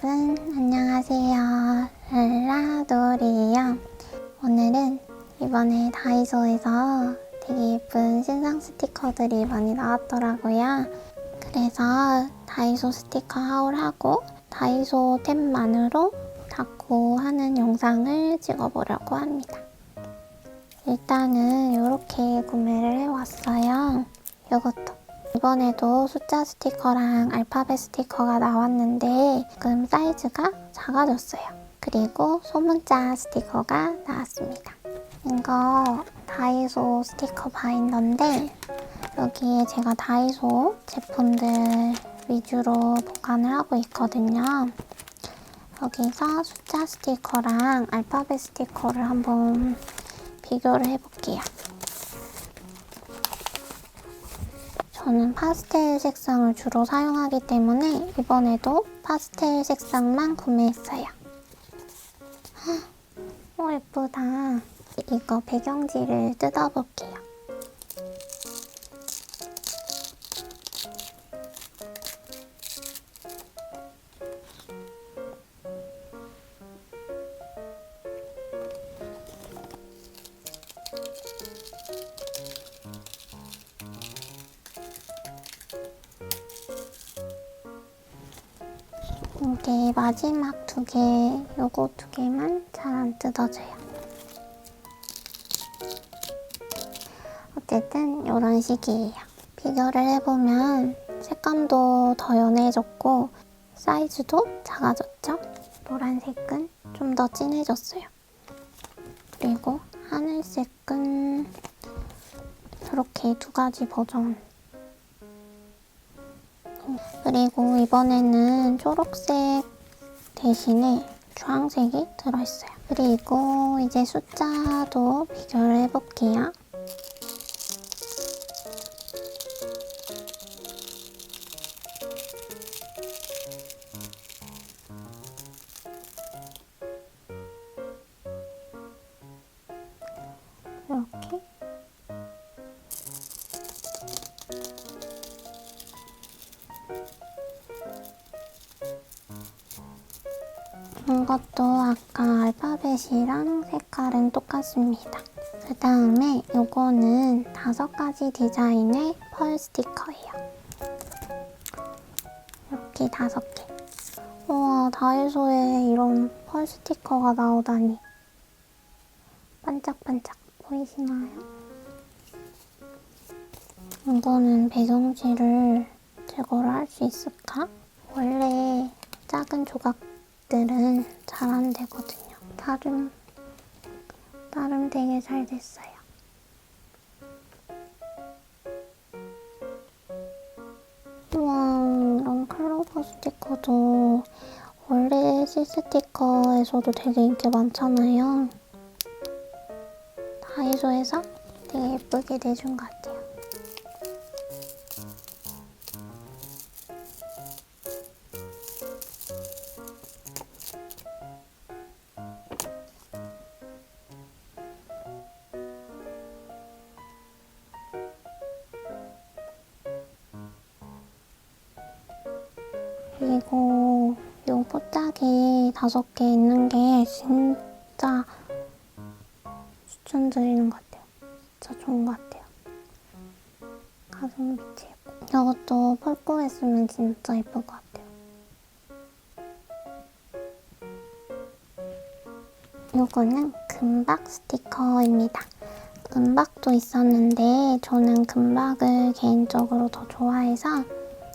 여러분 안녕하세요. 랄라돌이에요. 오늘은 이번에 다이소에서 되게 예쁜 신상 스티커들이 많이 나왔더라고요. 그래서 다이소 스티커 하울하고 다이소 템만으로 닫고 하는 영상을 찍어보려고 합니다. 일단은 이렇게 구매를 해왔어요. 이것도 이번에도 숫자 스티커랑 알파벳 스티커가 나왔는데 지금 사이즈가 작아졌어요. 그리고 소문자 스티커가 나왔습니다. 이거 다이소 스티커 바인더인데 여기에 제가 다이소 제품들 위주로 보관을 하고 있거든요. 여기서 숫자 스티커랑 알파벳 스티커를 한번 비교를 해볼게요. 저는 파스텔 색상을 주로 사용하기 때문에 이번에도 파스텔 색상만 구매했어요. 오 예쁘다. 이거 배경지를 뜯어볼게요. 이게 마지막 두 개, 요거 두 개만 잘 안 뜯어져요. 어쨌든 이런 식이에요. 비교를 해보면 색감도 더 연해졌고 사이즈도 작아졌죠? 노란색은 좀 더 진해졌어요. 그리고 하늘색은 이렇게 두 가지 버전 그리고 이번에는 초록색 대신에 주황색이 들어있어요. 그리고 이제 숫자도 비교를 해볼게요. 그 다음에 이거는 다섯 가지 디자인의 펄 스티커예요. 이렇게 다섯 개. 우와, 다이소에 이런 펄 스티커가 나오다니. 반짝반짝 보이시나요? 이거는 배경지를 제거를 할 수 있을까? 원래 작은 조각들은 잘 안 되거든요. 나름, 나름 되게 잘 됐어요. 우와, 이런 클로버 스티커도 원래 C 스티커에서도 되게 인기 많잖아요. 다이소에서 되게 예쁘게 내준 것 같아요. 진짜 예쁠 것 같아요. 요거는 금박 스티커입니다. 금박도 있었는데 저는 금박을 개인적으로 더 좋아해서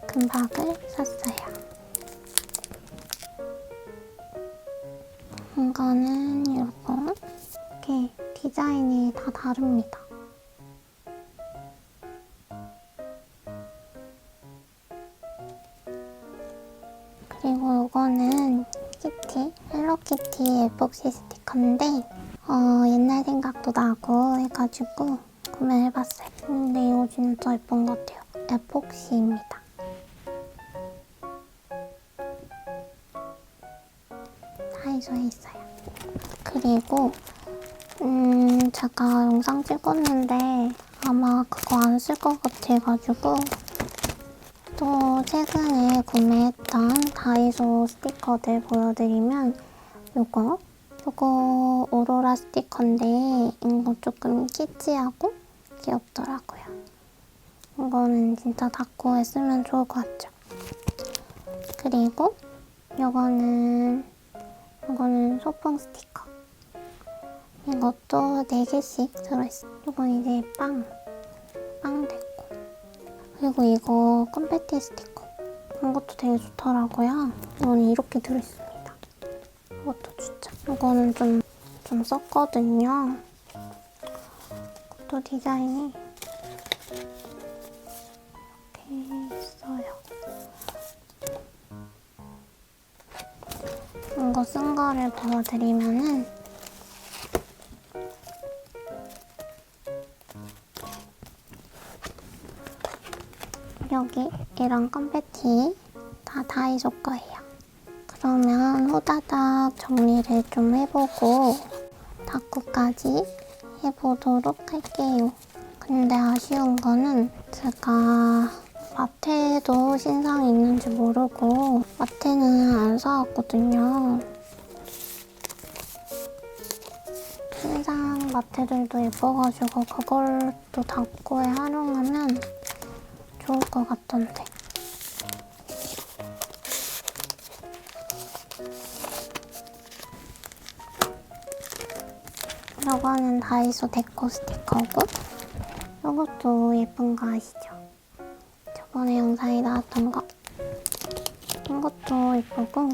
금박을 샀어요. 이거는 이거 이렇게 디자인이 다 다릅니다. 에폭시 스티커인데 어, 옛날 생각도 나고 해가지고 구매해봤어요. 근데 이거 진짜 예쁜 것 같아요. 에폭시입니다. 다이소에 있어요. 그리고 음 제가 영상 찍었는데 아마 그거 안 쓸 것 같아가지고 또 최근에 구매했던 다이소 스티커들 보여드리면 요거 요거 오로라 스티커인데 이거 조금 키치하고 귀엽더라고요. 이거는 진짜 닦고에 쓰면 좋을 것 같죠? 그리고 요거는 요거는 소풍 스티커. 이것도 4개씩 들어있어. 이건 이제 빵. 빵 됐고. 그리고 이거 컴패티 스티커. 이것도 되게 좋더라고요. 이거는 이렇게 들어있습니다. 이것도 진짜. 이거는 좀, 좀 썼거든요. 이것도 디자인이 이렇게 있어요. 이거 쓴 거를 보여드리면은 여기 이런 컴패티 다 다이소 거예요. 그러면 호다닥 정리를 좀 해보고 닦고까지 해보도록 할게요. 근데 아쉬운 거는 제가 마트에도 신상이 있는지 모르고 마트는 안 사왔거든요. 신상 마트들도 예뻐가지고 그걸 또 닦고에 활용하면 좋을 것 같던데. 이거는 다이소 데코 스티커고 이것도 예쁜 거 아시죠? 저번에 영상에 나왔던 거 이것도 예쁘고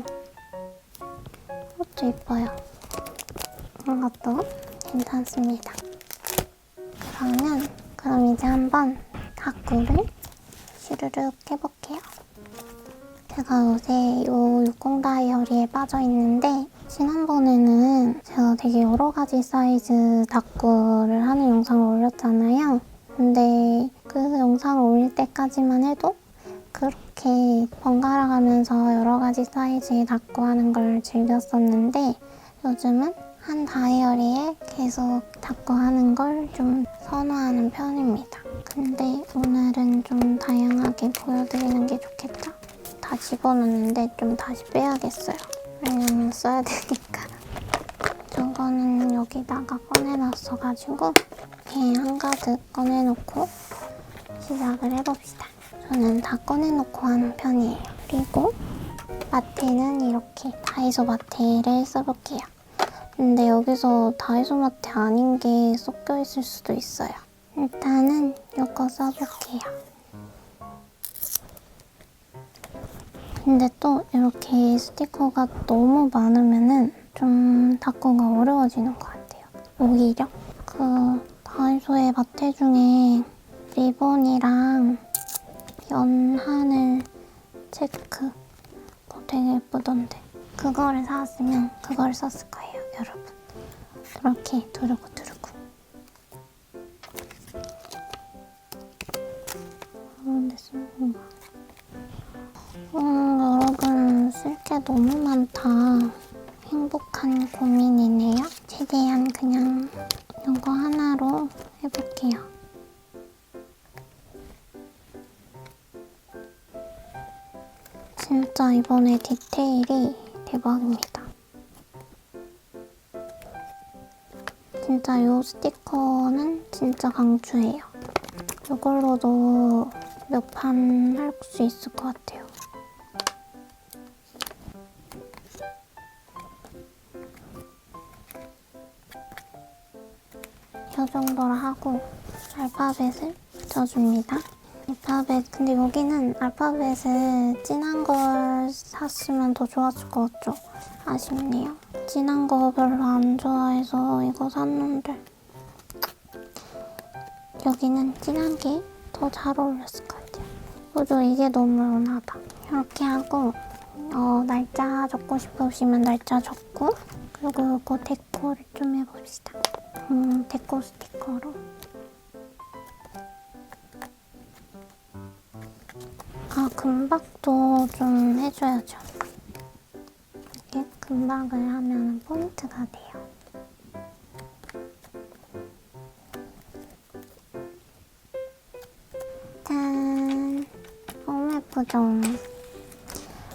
이것도 예뻐요. 이것도 괜찮습니다. 그러면 그럼 이제 한번 다꾸를 슈르륵 해볼게요. 제가 요새 요60 다이어리에 빠져 있는데 지난번에는 제가 되게 여러 가지 사이즈 다꾸를 하는 영상을 올렸잖아요. 근데 그 영상을 올릴 때까지만 해도 그렇게 번갈아 가면서 여러 가지 사이즈의 다꾸 하는 걸 즐겼었는데 요즘은 한 다이어리에 계속 다꾸 하는 걸 좀 선호하는 편입니다. 근데 오늘은 좀 다양하게 보여드리는 게 좋겠다. 다 집어넣는데 좀 다시 빼야겠어요. 왜냐면 써야 되니까. 저거는 여기다가 꺼내놨어가지고 이렇게 한가득 꺼내놓고 시작을 해봅시다. 저는 다 꺼내놓고 하는 편이에요. 그리고 마테는 이렇게 다이소 마테를 써볼게요. 근데 여기서 다이소 마테 아닌 게 섞여 있을 수도 있어요. 일단은 이거 써볼게요. 근데 또 이렇게 스티커가 너무 많으면은 좀 닦기가 어려워지는 것 같아요. 오히려 그 다이소의 마테 중에 리본이랑 연하늘 체크 그거 되게 예쁘던데 그거를 사왔으면 그걸 썼을 거예요, 여러분. 이렇게 두르고 두르고. 디테일이 대박입니다. 진짜 이 스티커는 진짜 강추해요. 이걸로도 몇 판 할 수 있을 것 같아요. 이 정도로 하고 알파벳을 붙여줍니다. 알파벳, 근데 여기는 알파벳을 진한 걸 샀으면 더 좋았을 것 같죠? 아쉽네요. 진한 거 별로 안 좋아해서 이거 샀는데 여기는 진한 게 더 잘 어울렸을 것 같아요. 그죠? 이게 너무 연하다. 이렇게 하고 어, 날짜 적고 싶으시면 날짜 적고 그리고 이거 데코를 좀 해봅시다. 음, 데코 스티커로 아, 금박도 좀 해줘야죠. 이렇게 금박을 하면 포인트가 돼요. 짠! 너무 예쁘죠? 좀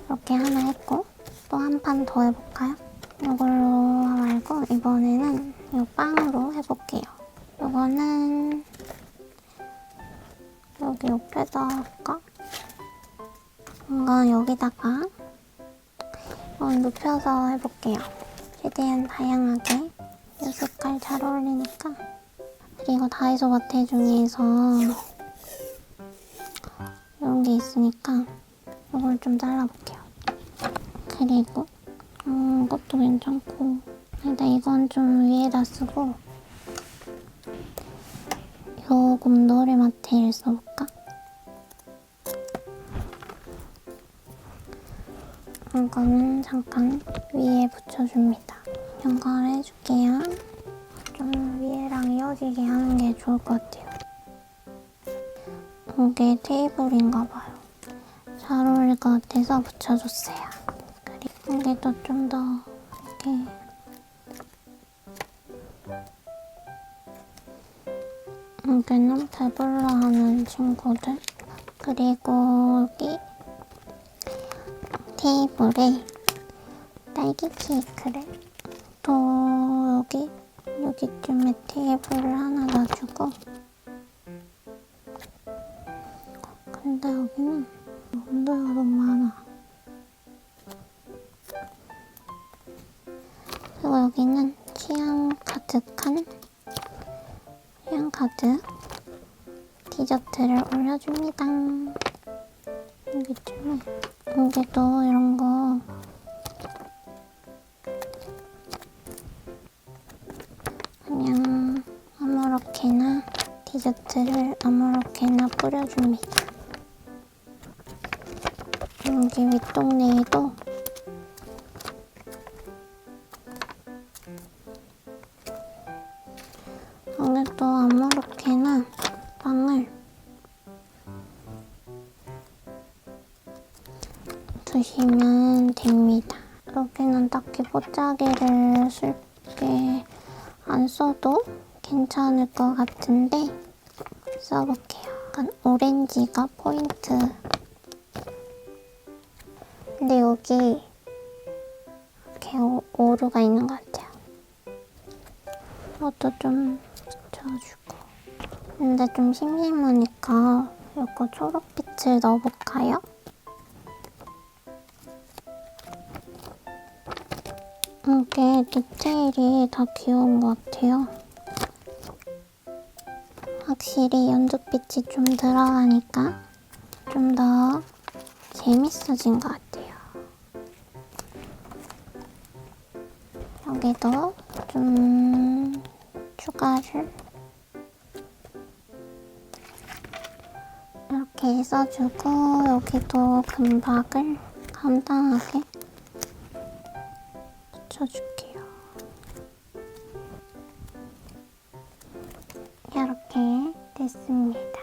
이렇게 하나 했고 또 한 판 더 해볼까요? 이걸로 말고 이번에는 이 빵으로 해볼게요. 이거는 여기 옆에다 할까? 뭔가 여기다가 이건 눕혀서 해볼게요. 최대한 다양하게 이 색깔 잘 어울리니까 그리고 다이소 마테 중에서 이런 게 있으니까 이걸 좀 잘라볼게요. 그리고 음, 이것도 괜찮고 일단 이건 좀 위에다 쓰고 요 곰돌이 마테를 써볼까? 이거는 잠깐 위에 붙여줍니다. 연결 해줄게요. 좀 위에랑 이어지게 하는 게 좋을 것 같아요. 이게 테이블인가 봐요. 잘 어울릴 것 같아서 붙여줬어요. 그리고 이게 또 좀 더 이렇게 여기는 배불러 하는 친구들 그리고 여기 테이블에 딸기 케이크를 또 여기 여기쯤에 테이블을 하나 놔주고 근데 여기는 온도가 너무 많아. 그리고 여기는 취향 가득한 취향 가득 디저트를 올려줍니다. 여기쯤에 여기도 이런 거 그냥 아무렇게나 디저트를 아무렇게나 뿌려줍니다. 여기 윗동네에도 이렇게 오, 오류가 있는 것 같아요. 이것도 좀 붙여주고. 근데 좀 심심하니까 이거 초록빛을 넣어볼까요? 이게 디테일이 다 귀여운 것 같아요. 확실히 연두빛이 좀 들어가니까 좀 더 재밌어진 것 같아요. 추가를 이렇게 써주고 여기도 금박을 간단하게 붙여줄게요. 이렇게 됐습니다.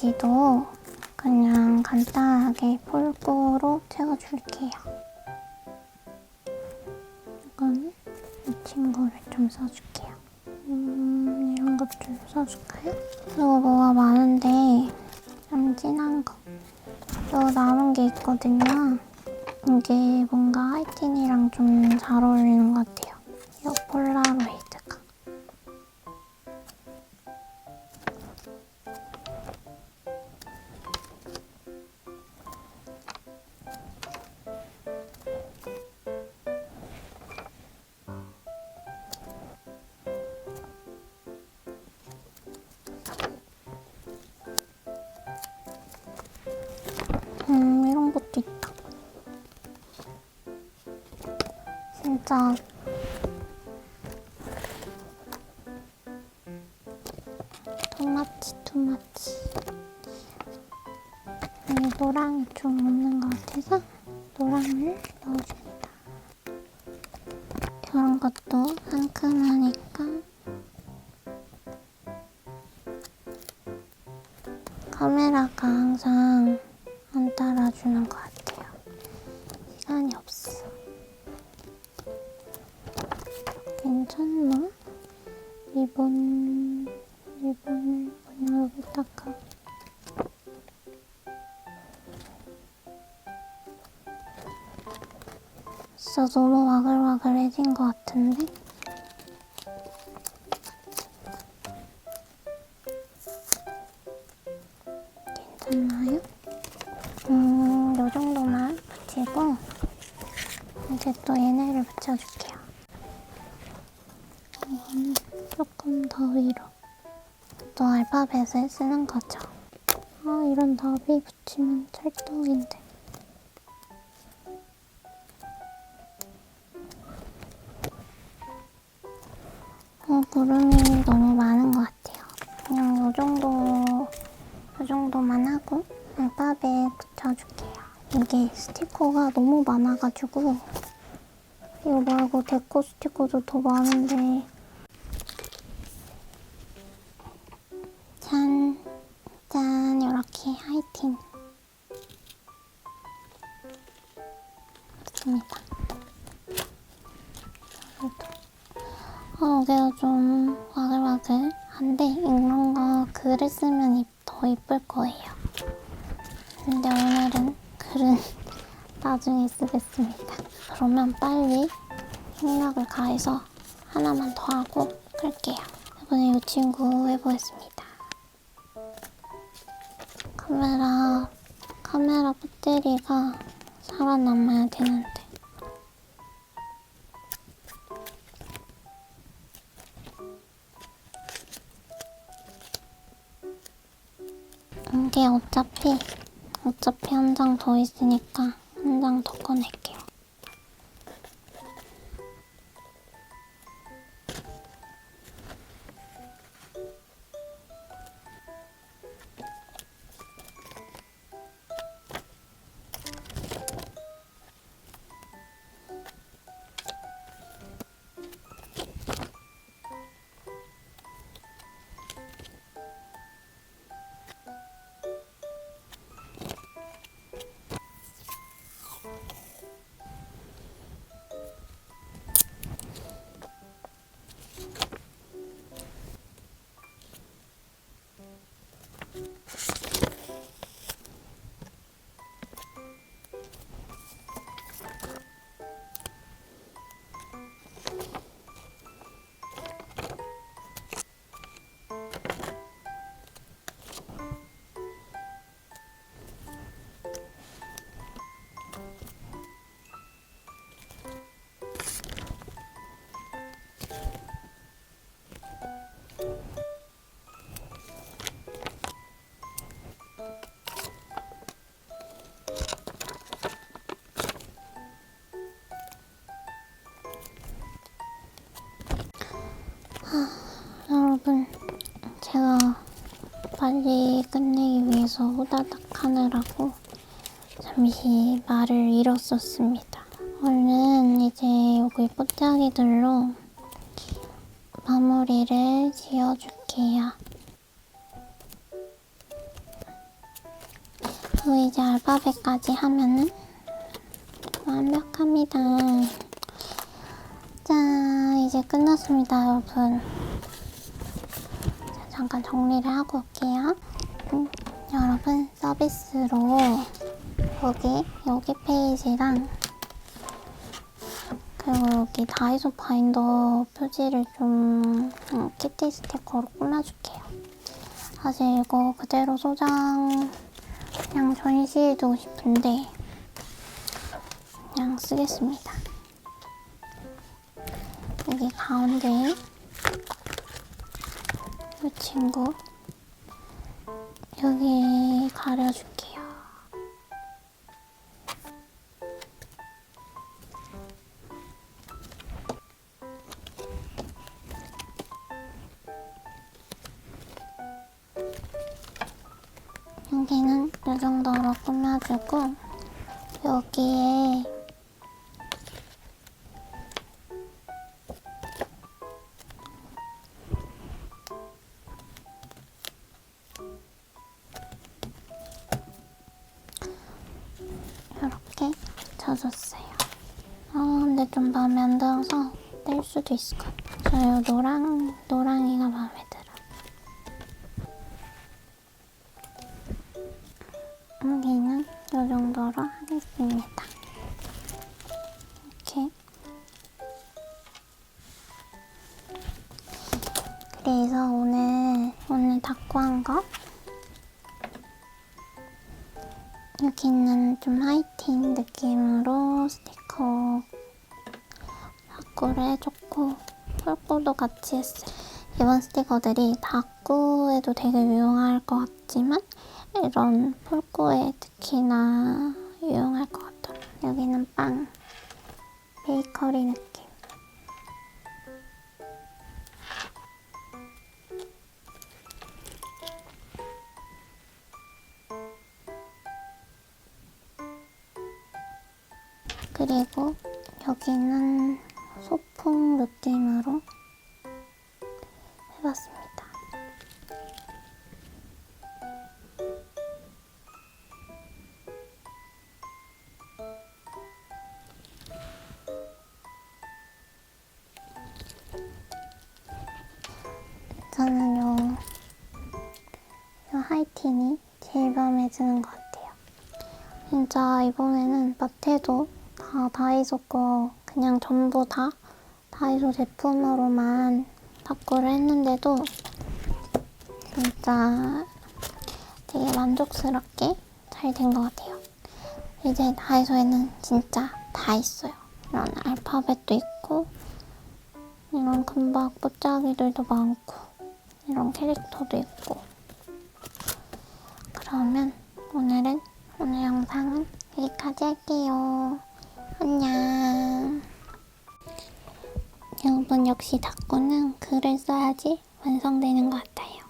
페이지도 그냥 간단하게 폴고로 채워줄게요. 이건 이 친구를 좀 써줄게요. 음, 이런 것 좀 써줄까요? 그리고 뭐가 많은데 좀 진한 거. 또 남은 게 있거든요. 이게 뭔가 하이틴이랑 좀 잘 어울리는 것 같아요. 이 폴라로이드 좀 없는 것 같아서 노랑을 넣어줍니다. 이런 것도 상큼하니까 카메라가 항상 안 따라주는 것같 진짜 너무 와글와글해진 것 같은데? 괜찮나요? 음, 요 정도만 붙이고 이제 또 얘네를 붙여줄게요. 이거는 조금 더 위로. 또 알파벳을 쓰는 거죠. 아, 이런 나비 붙이면 찰떡인데. 스티커가 너무 많아가지고 이거 말고 데코 스티커도 더 많은데 짠, 짠 이렇게 하이틴 맞습니다. 어, 여기가 좀 와글와글한데 이런 거 글을 쓰면 이- 더 이쁠 거예요. 근데 오늘은 글은 나중에 쓰겠습니다. 그러면 빨리 생각을 가해서 하나만 더 하고 끌게요. 이번에 이 친구 해보겠습니다. 카메라, 카메라 배터리가 살아남아야 되는데. 이게 어차피 어차피 한 장 더 있으니까 한 장 더 꺼낼게요. 빨리 끝내기 위해서 후다닥 하느라고 잠시 말을 잃었었습니다. 얼른 이제 여기 꽃장이들로 마무리를 지어줄게요. 그리고 이제 알파벳까지 하면은 완벽합니다. 짠, 이제 끝났습니다, 여러분. 자, 잠깐 정리를 하고 올게요. 음, 여러분, 서비스로 여기, 여기 페이지랑 그리고 여기 다이소 바인더 표지를 좀 음, 키티 스티커로 꾸며줄게요. 사실 이거 그대로 소장 그냥 전시해두고 싶은데 그냥 쓰겠습니다. 여기 가운데 이 친구 여기 가려줄게요. 여기는 이 정도로 꾸며주고 여기에 있을 것 같아요. 저요 노랑 노랑이가 마음에 들어. 여기는 이 정도로 하겠습니다. 이렇게. 그래서 오늘 오늘 닦고 한 거. 여기는 좀 하이틴 느낌으로 스티커 닦고를 해줬고 폴꼬도 같이 했어요. 이번 스티커들이 닦고에도 되게 유용할 것 같지만 이런 폴꼬에 특히나 유용할 것 같더라고요. 여기는 빵 베이커리 느낌. 요 하이틴이 제일 마음에 드는 것 같아요. 진짜 이번에는 마트에도 다 다이소 거 그냥 전부 다 다이소 제품으로만 닦고를 했는데도 진짜 되게 만족스럽게 잘 된 것 같아요. 이제 다이소에는 진짜 다 있어요. 이런 알파벳도 있고 이런 금박 뽀짝이들도 많고 이런 캐릭터도 있고 그러면 오늘은 오늘 영상은 여기까지 할게요. 안녕. 여러분 역시 닦고는 글을 써야지 완성되는 것 같아요.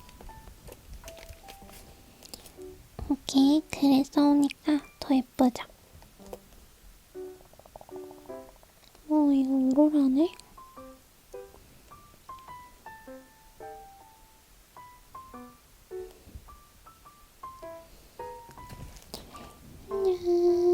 이렇게 글을 써오니까 더 예쁘죠? 어, 이거 오로라네? you.